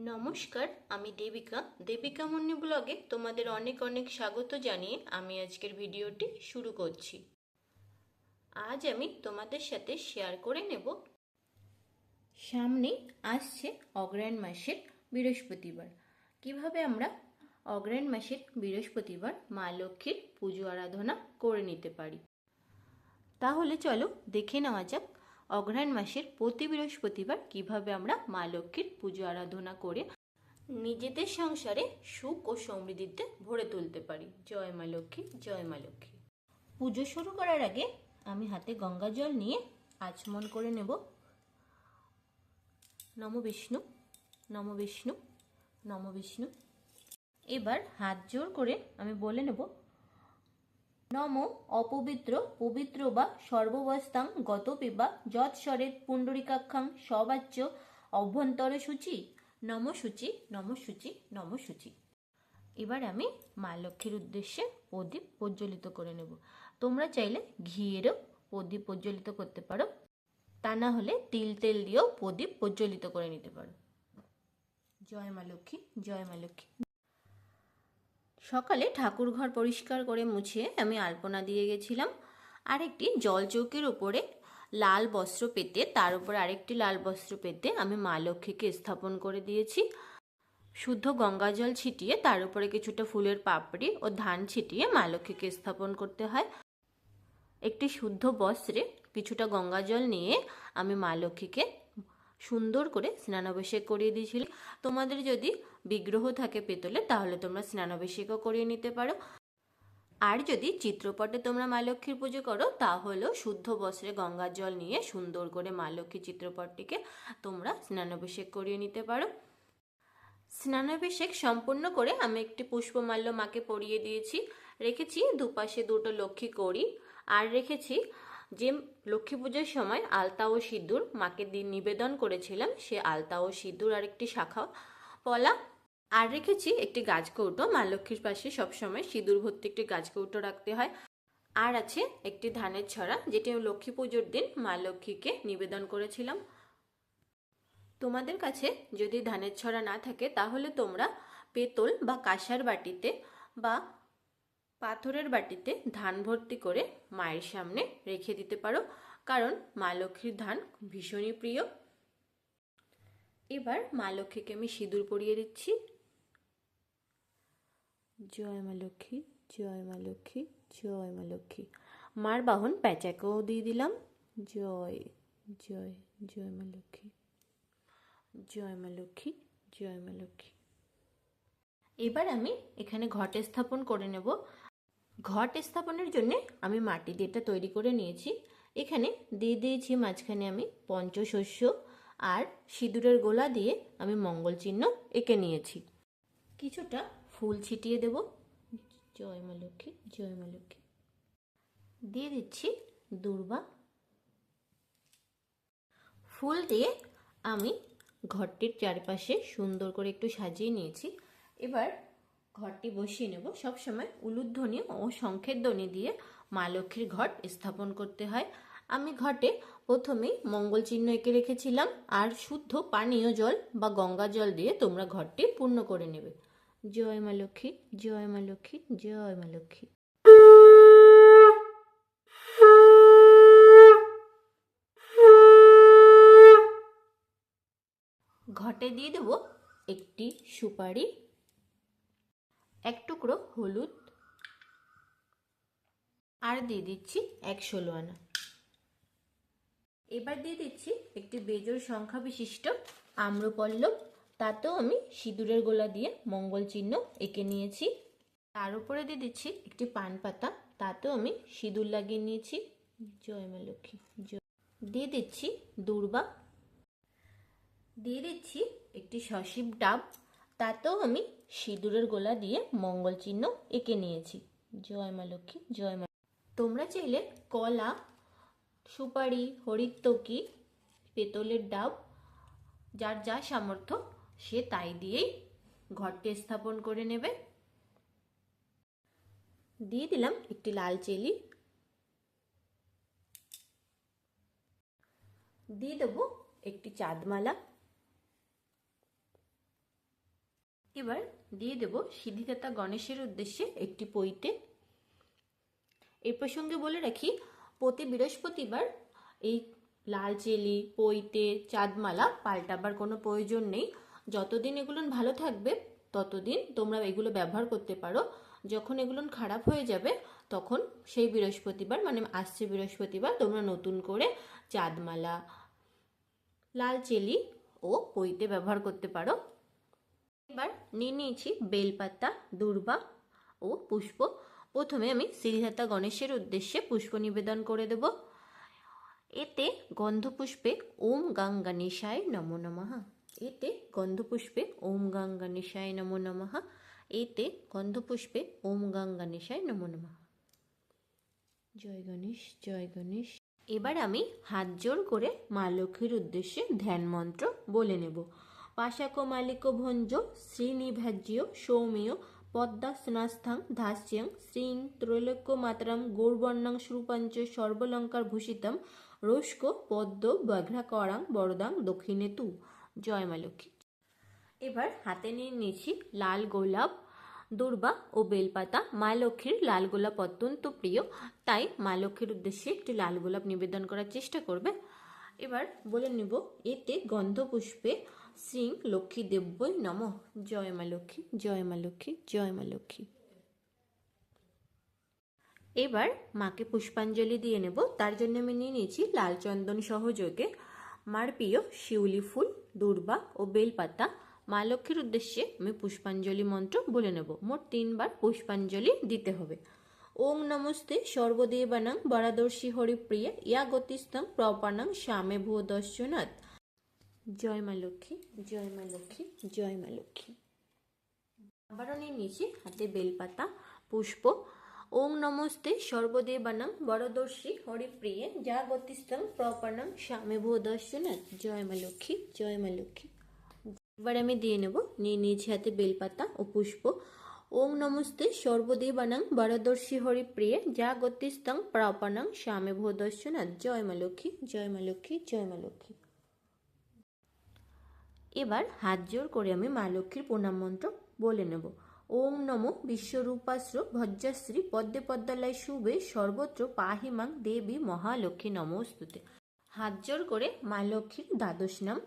নমস্কার, আমি দেবিকা। দেবিকা মুন্নি ব্লগে তোমাদের অনেক অনেক স্বাগত জানিয়ে আমি আজকের ভিডিওটি শুরু করছি। আজ আমি তোমাদের সাথে শেয়ার করে নেব। সামনে আসছে অগ্রায়ণ মাসের বৃহস্পতিবার। কীভাবে আমরা অগ্রায়ণ মাসের বৃহস্পতিবার মা লক্ষ্মীর পুজো আরাধনা করে নিতে পারি? তাহলে চলো দেখে নেওয়া যাক অগ্রহায়ণ মাসের প্রতি বৃহস্পতিবার কীভাবে আমরা মা লক্ষ্মীর পুজো আরাধনা করে নিজেদের সংসারে সুখ ও সমৃদ্ধিতে ভরে তুলতে পারি। জয় মা লক্ষ্মী, জয় মা লক্ষ্মী। পুজো শুরু করার আগে আমি হাতে গঙ্গা জল নিয়ে আচমন করে নেব। নম বিষ্ণু নম বিষ্ণু নম বিষ্ণু। এবার হাত জোর করে আমি বলে নেব নম অপবিত্র, পবিত্র বা সর্ববস্তাং গত পিবা যৎস্বরেত পুণ্ডরিকাক্ষাং সবাচ্য অভ্যন্তর সূচি। নম সূচি নম সূচি নম সূচি। এবার আমি মা লক্ষ্মীর উদ্দেশ্যে প্রদীপ প্রজ্বলিত করে নেব। তোমরা চাইলে ঘিয়েরও প্রদীপ প্রজ্বলিত করতে পারো। তা না হলে তিল তেল দিয়েও প্রদীপ প্রজ্বলিত করে নিতে পারো। জয় মা লক্ষ্মী, জয় মা লক্ষ্মী। সকালে ঠাকুর ঘর পরিষ্কার করে মুছে আমি আলপনা দিয়ে গেছিলাম। আরেকটি জল চৌকির উপরে লাল বস্ত্র পেতে, তার উপর আরেকটি লাল বস্ত্র পেতে আমি মা লক্ষ্মীকে স্থাপন করে দিয়েছি। শুদ্ধ গঙ্গা জল ছিটিয়ে, তার উপরে কিছুটা ফুলের পাপড়ি ও ধান ছিটিয়ে মা লক্ষ্মীকে স্থাপন করতে হয়। একটি শুদ্ধ বস্ত্রে কিছুটা গঙ্গা জল নিয়ে আমি মা লক্ষ্মীকে সুন্দর করে স্নানাভিষেক করিয়ে দিয়েছিল। তোমাদের যদি বিগ্রহ থাকে পেতলে, তাহলে তোমরা স্নানাভিষেকও করিয়ে নিতে পারো। আর যদি চিত্রপটে তোমরা মা লক্ষ্মীর পুজো করো তাহলেও শুদ্ধ বস্ত্রে গঙ্গার জল নিয়ে সুন্দর করে মা লক্ষ্মীর চিত্রপটটিকে তোমরা স্নানাভিষেক করিয়ে নিতে পারো। স্নানাভিষেক সম্পূর্ণ করে আমি একটি পুষ্পমাল্য মাকে পরিয়ে দিয়েছি। রেখেছি দুপাশে দুটো লক্ষ্মী করি আর রেখেছি যে লক্ষ্মী পুজোর সময় আলতা ও সিঁদুর মাকে দিন নিবেদন করেছিলাম, সে আলতা ও সিঁদুর আর একটি শাখা পলা। আর রেখেছি একটি গাছ কৌটো মা লক্ষ্মীর পাশে সবসময় সিঁদুর ভর্তি একটি গাছ কৌটো রাখতে হয়। আর আছে একটি ধানের ছড়া, যেটি লক্ষ্মী পুজোর দিন মা লক্ষ্মীকে নিবেদন করেছিলাম। তোমাদের কাছে যদি ধানের ছড়া না থাকে, তাহলে তোমরা পেতল বা কাঁসার বাটিতে বা পাথরের বাটিতে ধান ভর্তি করে মায়ের সামনে রেখে দিতে পারো, কারণ মা লক্ষ্মীর ধান ভীষণই প্রিয়। এবার মা লক্ষ্মীকে আমি সিঁদুর পরিয়ে দিচ্ছি। জয় মা লক্ষ্মী, জয় মা লক্ষ্মী, জয় মা লক্ষ্মী। মার বাহন প্যাঁচাকেও দিয়ে দিলাম। জয় জয় জয় মা লক্ষ্মী। জয় মা লক্ষ্মী, জয় মা লক্ষ্মী। এবার আমি এখানে ঘট স্থাপন করে নেব। ঘট স্থাপনের জন্য আমি মাটি দিয়েটা তৈরি করে নিয়েছি। এখানে দিয়ে দিয়েছি মাঝখানে আমি পঞ্চশস্য আর সিঁদুরের গোলা দিয়ে আমি মঙ্গল চিহ্ন এঁকে নিয়েছি। কিছুটা ফুল ছিটিয়ে দেব। জয় মা লক্ষ্মী, জয় মা লক্ষ্মী। দিয়ে দিচ্ছি দুর্বা। ফুল দিয়ে আমি ঘরটির চারপাশে সুন্দর করে একটু সাজিয়ে নিয়েছি। এবার ঘরটি বসিয়ে নেব। সবসময় উলুধ্বনি ও শঙ্খের ধ্বনি দিয়ে মা লক্ষ্মীর ঘট স্থাপন করতে হয়। আমি ঘটে প্রথমেই মঙ্গল চিহ্ন এঁকে রেখেছিলাম আর শুদ্ধ পানীয় জল বা গঙ্গা জল দিয়ে তোমরা ঘরটি পূর্ণ করে নেবে। জয় মা লক্ষ্মী, জয় মা লক্ষ্মী, জয় মা লক্ষ্মী। ঘটে দিয়ে দেব একটি সুপারি এক টুকরো হলুদ। আর দিয়ে দিচ্ছি এক ষোলো আনা এবার দিয়ে দিচ্ছি একটি বেজোর সংখ্যা বিশিষ্ট আম্রপল্লব তাতেও আমি সিঁদুরের গোলা দিয়ে মঙ্গল চিহ্ন এঁকে নিয়েছি। তার উপরে দিয়ে দিচ্ছি একটি পান পাতা। তাতেও আমি সিঁদুর লাগিয়ে নিয়েছি। জয় মা লক্ষ্মী, জয়। দিয়ে দিচ্ছি দুর্বা। দিয়ে দিচ্ছি একটি সশিব ডাব। তাতেও আমি সিঁদুরের গোলা দিয়ে মঙ্গল চিহ্ন এঁকে নিয়েছি। জয় মা লক্ষ্মী, জয় মা তোমরা চাইলে কলা, সুপারি হরিত্তকি পেতলের ডাব, যার যা সামর্থ্য সে তাই দিয়েই ঘরটি স্থাপন করে নেবে। দিয়ে দিলাম একটি লাল চেলি। দিয়ে দেবো একটি চাঁদমালা। এবার দিয়ে দেব সিদ্ধিদাতা গণেশের উদ্দেশ্যে একটি পইতে এর প্রসঙ্গে বলে রাখি, প্রতি বৃহস্পতিবার এই লাল চেলি পইতে চাঁদমালা পাল্টাবার কোনো প্রয়োজন নেই। যতদিন এগুলো ভালো থাকবে, ততদিন তোমরা এগুলো ব্যবহার করতে পারো। যখন এগুলো খারাপ হয়ে যাবে, তখন সেই বৃহস্পতিবার মানে আসছে বৃহস্পতিবার, তোমরা নতুন করে চাঁদমালা, লাল চেলি ও পইতে ব্যবহার করতে পারো। এবার নিয়ে নিয়েছি বেলপাতা, দুর্বা ও পুষ্প। প্রথমে আমি শ্রীধাতা গণেশের উদ্দেশ্যে পুষ্প নিবেদন করে দেব। এতে গন্ধপুষ্পে ওম গাং গণেশায় নমো নমঃ। এতে গন্ধপুষ্পে ওম গাং গণেশায় নমো নমঃ। এতে গন্ধপুষ্পে ওম গাং গণেশায় নমো নমঃ। জয় গণেশ জয় গণেশ। এবার আমি হাত জোর করে মা লক্ষ্মীর উদ্দেশ্যে ধ্যান মন্ত্র বলে নেব। পাশাক মালিক ভঞ্জ শ্রীনিভাজ্য সৌমেয় পদ্মা স্নাস্থাং ধাস্যং শ্রীং ত্রৈলোক্য মাতরম গৌরবর্ণাং শ্রুপঞ্চ সর্বলঙ্কার ভূষিতম রোষ্ক পদ্ম ব্যাঘ্রাকরাং বরদাং দক্ষিণে তু জয় মা লক্ষ্মী এবার হাতে নিয়ে নিয়েছি লাল গোলাপ দুর্বা ও বেলপাতা মা লক্ষ্মীর লাল গোলাপ অত্যন্ত প্রিয় তাই মা লক্ষ্মীর উদ্দেশ্যে একটি লাল গোলাপ নিবেদন করার চেষ্টা করবে এবার বলে নিব, এতে গন্ধপুষ্পে সিং লক্ষ্মী দেব্যই নম। জয় মা লক্ষ্মী, জয় মা লক্ষ্মী, জয় মা লক্ষ্মী। এবার মাকে পুষ্পাঞ্জলি দিয়ে নেব। তার জন্য আমি নিয়ে নিয়েছি লাল চন্দন সহযোগে মার প্রিয় শিউলি ফুল, দুর্বা ও বেলপাতা। মা লক্ষ্মীর উদ্দেশ্যে আমি পুষ্পাঞ্জলি মন্ত্র বলে নেব। মোট তিনবার পুষ্পাঞ্জলি দিতে হবে। ওং নমস্তে সর্বদেবানাং বরাদর্শী হরিপ্রিয়া, ইয়া গতিস্তং প্রপানাং শ্যামে ভূদর্শনাথ জয় মা লক্ষ্মী, জয় মা লক্ষ্মী, জয় মা লক্ষ্মী। নিয়ে নিয়েছি হাতে বেলপাতা, পুষ্প। ওং নমস্তে সর্বদেবানাং বরদর্শী হরিপ্রিয়ে যা গতিস্তং প্রপানাং স্বামী ভূদর্শনাথ জয় মা লক্ষ্মী, জয় মা লক্ষ্মী। এবার আমি দিয়ে নেব, নিয়ে নিয়েছি হাতে বেলপাতা ও পুষ্প। ওং নমস্তে সর্বদেবানাং বরদর্শী হরিপ্রিয়ে যা গতিস্তং প্রপানাং স্বামী ভূদর্শনাথ জয় মা লক্ষ্মী, জয় মা লক্ষ্মী, জয় মা লক্ষ্মী। এবার হাত জোর করে আমি মা লক্ষ্মীর প্রণাম মন্ত্র বলে নেব। ওম নম বিশ্বরূপাশ্র ভজ্রাশ্রী পদ্মে পদ্মালয় শুভে সর্বত্র পাহিমাং দেবী মহালক্ষ্মী নমস্তুতে। হাত জোর করে মা লক্ষ্মীর দ্বাদশ নাম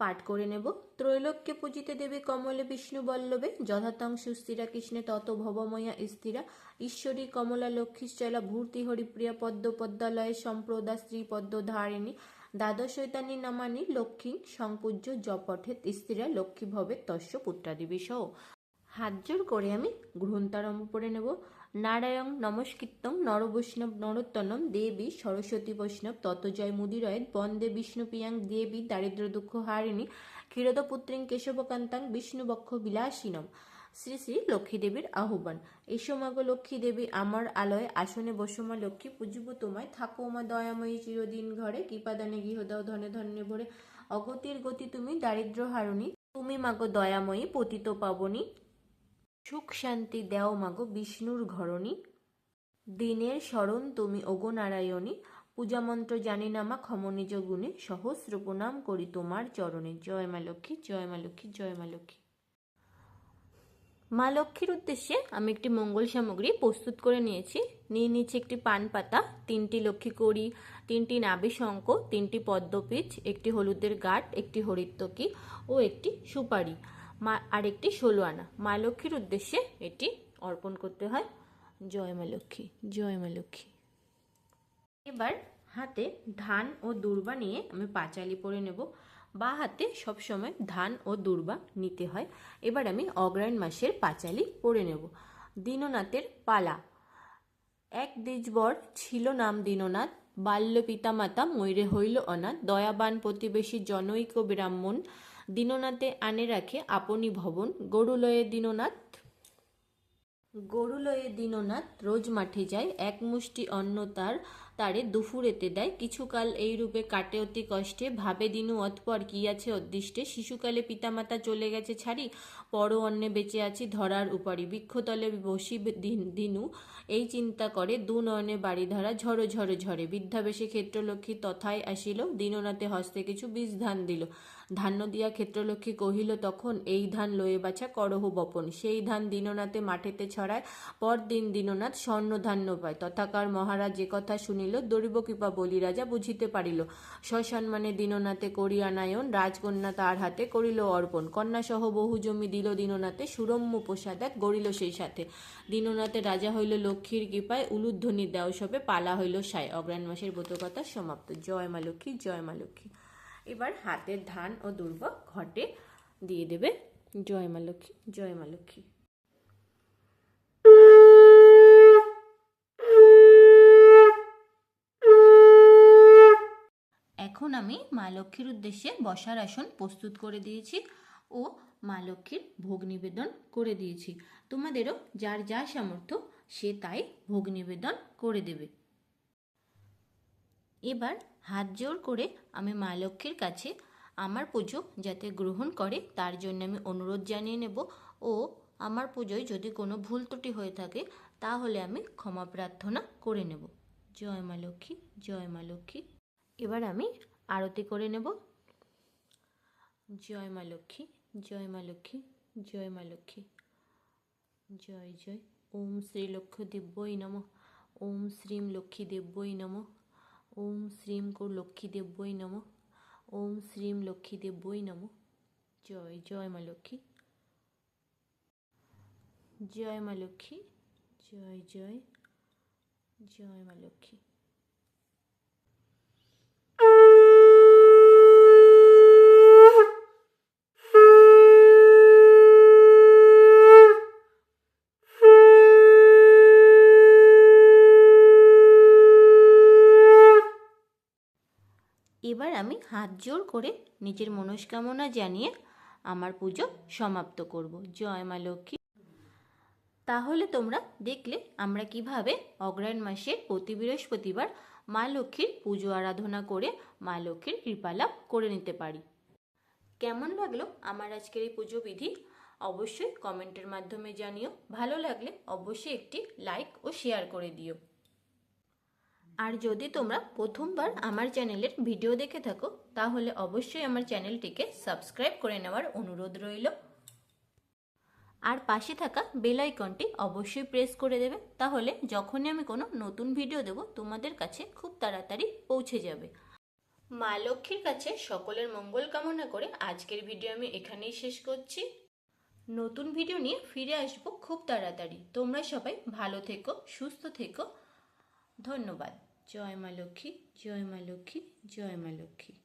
পাঠ করে নেব। ত্রৈলোক্যে পূজিতে দেবী কমলে বিষ্ণু বল্লবে যথাতং সুস্থিরা কৃষ্ণে তত ভবময়া স্থিরা, ঈশ্বরী কমলা লক্ষ্মীশ্চলা ভূর্তি হরিপ্রিয়া পদ্ম পদ্মালয়ে সম্প্রদা শ্রী পদ্ম ধারিণী দ্বাদশৈতানী নামানি লক্ষ্মী সংপূজ্য জপঠে স্ত্রীরা লক্ষ্মী ভবে তস্য পুত্রাদিবী সহ হাত জোর করে আমি গ্রন্থারম্ভ পড়ে নেব। নারায়ণ নমস্কৃতং নরবৈষ্ণব নরোত্তনম দেবী সরস্বতী বৈষ্ণব ততজয় মুদিরয়েদ বন্দে বিষ্ণু বিষ্ণুপ্রিয়াং দেবী দারিদ্র দুঃখ হারিণী ক্ষীরদপুত্রিং কেশবকান্তাং বিষ্ণুবক্ষ বিলাসিনম। শ্রী শ্রী লক্ষ্মী দেবীর আহ্বান। এসো মাগো লক্ষ্মী দেবী, আমার আলয়ে আসনে বসো মা লক্ষ্মী, পুজব তোমায়। থাকো মা দয়াময়ী চিরদিন ঘরে কৃপাদানে গৃহদাও ধনে ধন্যে ভরে। অগতির গতি তুমি দারিদ্র হারণী, তুমি মাগো দয়াময়ী পতিত পাবনী। সুখ শান্তি দেও মাগো বিষ্ণুর ঘরণী। দিনের স্মরণ তুমি ওগো নারায়ণী পূজামন্ত্র জানি না মা, ক্ষম গুণে সহস্র প্রণাম করি তোমার চরণে। জয় মা লক্ষ্মী, জয় মা লক্ষ্মী, জয় মা লক্ষ্মী। মা লক্ষ্মীর উদ্দেশ্যে আমি একটি মঙ্গল সামগ্রী প্রস্তুত করে নিয়েছি। নিয়ে নিয়েছি একটি পান পাতা, তিনটি লক্ষ্মী কড়ি, তিনটি নাবি শঙ্খ, তিনটি পদ্মপিচ একটি হলুদের গাঠ একটি হরিত্তকি ও একটি সুপারি। মা আর একটি ষোলো আনা। মা লক্ষ্মীর উদ্দেশ্যে এটি অর্পণ করতে হয়। জয় মা লক্ষ্মী, জয় মা লক্ষ্মী। এবার হাতে ধান ও দুর্বা নিয়ে আমি পাঁচালি পরে নেব। বা হাতে সবসময় ধান ও দুর্বা নিতে হয়। এবার আমি অগ্রায়ণ মাসের পাঁচালি পরে নেব। দীননাথের পালা। এক দ্বিজবর ছিল নাম দীননাথ। বাল্য পিতামাতা ময়ূরে হইল অনাথ। দয়াবান প্রতিবেশী জনৈক ব্রাহ্মণ। দীননাথে আনে রাখে আপনি ভবন। গরুলয়ে দীননাথ। গরুলয়ে দীননাথ রোজ মাঠে যায়, এক মুষ্টি অন্ন তার তারে দুফুরেতে দেয়। কিছুকাল এই রূপে কাটে অতি কষ্টে, ভাবে দিনু অতপর কি আছে অদৃষ্টে। শিশুকালে পিতামাতা চলে গেছে ছাড়ি পর অন্নে বেঁচে আছি ধরার উপারি বৃক্ষতলে বসি দিন- এই চিন্তা করে দু নয়নে বাড়ি ধরা ঝড়ো ঝড়ো ঝরে বিদ্যাবেশে ক্ষেত্রলক্ষ্মী তথায় আসিল, দিননাথে হস্তে কিছু বীজ ধান দিল। ধান্য দিয়া ক্ষেত্রলক্ষ্মী কহিল, তখন এই ধান লয়ে বাছা করহ বপন। সেই ধান দীননাথে মাঠেতে ছড়ায়, পরদিন দীননাথ স্বর্ণ ধান্য পায়। তথাকার মহারাজ যে কথা শুনিল দরিব কৃপা বলি রাজা বুঝিতে পারিল। সসম্মানে দীননাথে করিয়া নায়ন রাজকন্যা তার হাতে করিল অর্পণ। কন্যা সহ বহু জমি দিল দীননাথে, সুরম্য প্রসাদ এক গড়িল সেই সাথে। দীননাথে রাজা হইল লক্ষ্মীর কৃপায়, উলুধ্বনি দেও সবে পালা হইল সায়। অগ্রাণ মাসের ব্রতকথা সমাপ্ত। জয় মা লক্ষ্মী, জয় মা লক্ষ্মী। এবার হাতের ধান ও দুর্ব ঘটে দিয়ে দেবে জয় মা লক্ষ্মী, জয় মা লক্ষ্মী। এখন আমি মা লক্ষ্মীর উদ্দেশ্যে বসার আসন প্রস্তুত করে দিয়েছি ও মা লক্ষ্মীর ভোগ নিবেদন করে দিয়েছি। তোমাদেরও যার যা সামর্থ্য সে তাই ভোগ নিবেদন করে দেবে। এবার হাত জোর করে আমি মা লক্ষ্মীর কাছে আমার পুজো যাতে গ্রহণ করে, তার জন্য আমি অনুরোধ জানিয়ে নেব। ও, আমার পুজোয় যদি কোনো ভুল ত্রুটি হয়ে থাকে, তাহলে আমি ক্ষমা প্রার্থনা করে নেব। জয় মা লক্ষ্মী, জয় মা লক্ষ্মী। এবার আমি আরতি করে নেব। জয় মা লক্ষ্মী, জয় মা লক্ষ্মী, জয় মা লক্ষ্মী। জয় জয়। ওম শ্রী লক্ষ্য দিব্যই নম। ওম শ্রীম লক্ষ্মী দেব্যই নম। ওম শ্রীম কো লক্ষ্মী বই নম। ওম শ্রীম লক্ষ্মী বই নম। জয় জয় মা লক্ষ্মী। জয় মা লক্ষ্মী। জয় জয়। জয় মা লক্ষ্মী। এবার আমি হাত জোর করে নিজের মনস্কামনা জানিয়ে আমার পুজো সমাপ্ত করব। জয় মা লক্ষ্মী। তাহলে তোমরা দেখলে আমরা কীভাবে অগ্রায়ণ মাসের প্রতি বৃহস্পতিবার মা লক্ষ্মীর পুজো আরাধনা করে মা লক্ষ্মীর কৃপালাভ করে নিতে পারি। কেমন লাগল আমার আজকের এই পুজো বিধি? অবশ্যই কমেন্টের মাধ্যমে জানিও। ভালো লাগলে অবশ্যই একটি লাইক ও শেয়ার করে দিও। আর যদি তোমরা প্রথমবার আমার চ্যানেলের ভিডিও দেখে থাকো, তাহলে অবশ্যই আমার চ্যানেলটিকে সাবস্ক্রাইব করে নেওয়ার অনুরোধ রইল। আর পাশে থাকা বেল আইকনটি অবশ্যই প্রেস করে দেবে, তাহলে যখনই আমি কোনো নতুন ভিডিও দেব, তোমাদের কাছে খুব তাড়াতাড়ি পৌঁছে যাবে। মা লক্ষ্মীর কাছে সকলের মঙ্গল কামনা করে আজকের ভিডিও আমি এখানেই শেষ করছি। নতুন ভিডিও নিয়ে ফিরে আসব খুব তাড়াতাড়ি। তোমরা সবাই ভালো থেকো, সুস্থ থেকো। ধন্যবাদ। জয় মা লক্ষ্মী জয় মা লক্ষ্মী জয় মা লক্ষ্মী।